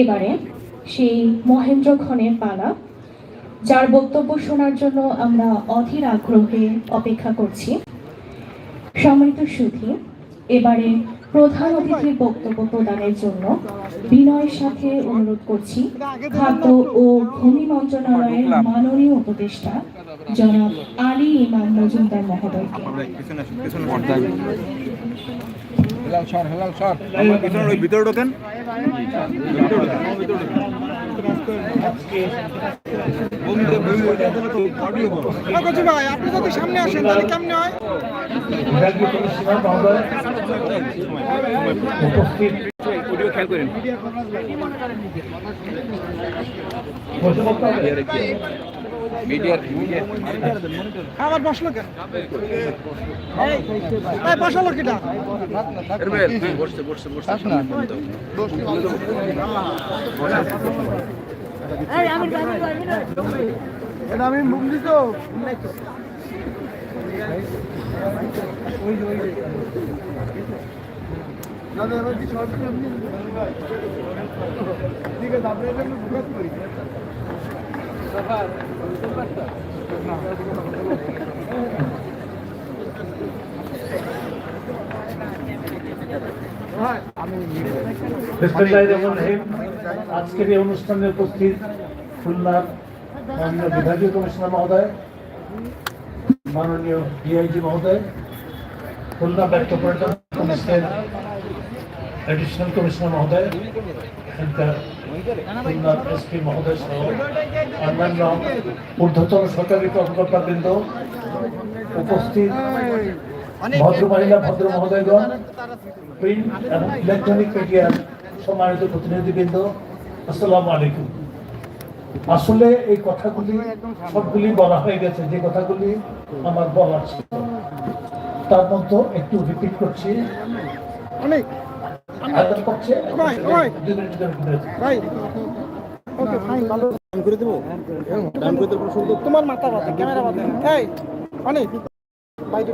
এবারে সেই মহেন্দ্র খনের পালা, যার বক্তব্য শোনার জন্য আমরা অধীর আগ্রহে অপেক্ষা করছি। সম্মানিত সুধী, এবারে প্রধান অতিথির বক্তব্য প্রদানের জন্য বিনয়ের সাথে অনুরোধ করছি, খাদ্য ও ভূমি মন্ত্রণালয়ের মাননীয় উপদেষ্টা জনাব আলী ইমাম মজুমদার মহোদয়কে। হেলাল সর হেলাল ওই ভিতরে ঢোকেন। ভাই আপনি যদি সামনে আসেন তাহলে কেমনে হয়? করেন মিডিয়ার আবার বসল কেন? এই, এই বসালো কিটা? বসছে বসছে বসছে এটা আমি মুখ দিত ঠিক আছে আপনি আজকের এই অনুষ্ঠানে উপস্থিত খুলনার মাননীয় বিভাগীয় কমিশনার মহোদয়, মাননীয় ডিআইজি মহোদয়, খুলনা মেট্রোপলিটন পুলিশের অ্যাডিশনাল কমিশনার মহোদয় এখানকার এসপি মহোদয় সহ অন্যান্য ঊর্ধ্বতন সরকারি কর্মকর্তাবৃন্দ উপস্থিত, ভদ্র মহিলা, ভদ্র মহোদয়গণ, প্রিন্ট এবং ইলেকট্রনিক মিডিয়ার সম্মানিত প্রতিনিধিবৃন্দ, আসসালামু আলাইকুম। আসলে এই কথাগুলি সবগুলি বলা হয়ে গেছে, যে কথাগুলি আমার বলার ছিল। তার মধ্যে একটু রিপিট করছি। অনেক। ভাই ওকে ফাইন ভালো। ডান করে দেবো? ডান করে দেবো তোমার মাথা বাতা ক্যামেরা বাতা এই অনেক। বাইরে